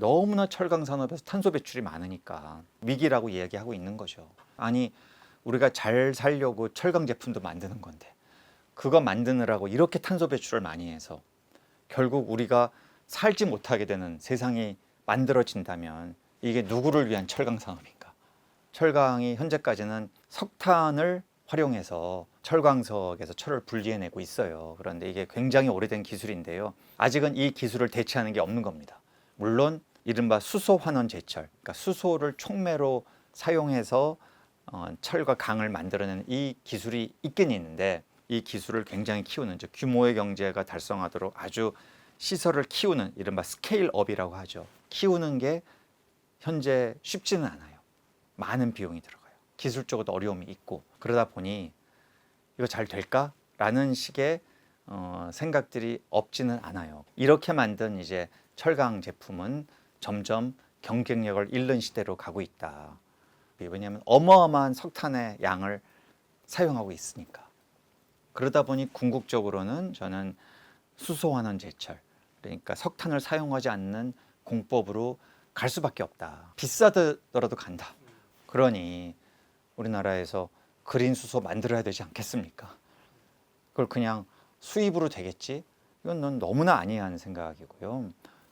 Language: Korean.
너무나 철강 산업에서 탄소 배출이 많으니까 위기라고 이야기하고 있는 거죠. 아니 우리가 잘 살려고 철강 제품도 만드는 건데 그거 만드느라고 이렇게 탄소 배출을 많이 해서 결국 우리가 살지 못하게 되는 세상이 만들어진다면 이게 누구를 위한 철강 산업인가? 철강이 현재까지는 석탄을 활용해서 철광석에서 철을 분리해내고 있어요. 그런데 이게 굉장히 오래된 기술인데요. 아직은 이 기술을 대체하는 게 없는 겁니다. 물론 이른바 수소 환원 제철, 그러니까 수소를 촉매로 사용해서 어, 철과 강을 만들어내는 이 기술이 있긴 있는데 이 기술을 굉장히 키우는 즉 규모의 경제가 달성하도록 아주 시설을 키우는 이른바 스케일업이라고 하죠. 키우는 게 현재 쉽지는 않아요. 많은 비용이 들어가요. 기술적으로 어려움이 있고 그러다 보니 이거 잘 될까 라는 식의 어, 생각들이 없지는 않아요. 이렇게 만든 이제 철강 제품은 점점 경쟁력을 잃는 시대로 가고 있다. 왜냐하면 어마어마한 석탄의 양을 사용하고 있으니까. 그러다 보니 궁극적으로는 저는 수소환원 제철, 그러니까 석탄을 사용하지 않는 공법으로 갈 수밖에 없다. 비싸더라도 간다. 그러니 우리나라에서 그린 수소 만들어야 되지 않겠습니까? 그걸 그냥 수입으로 되겠지? 이건 넌 너무나 아니한 생각이고요.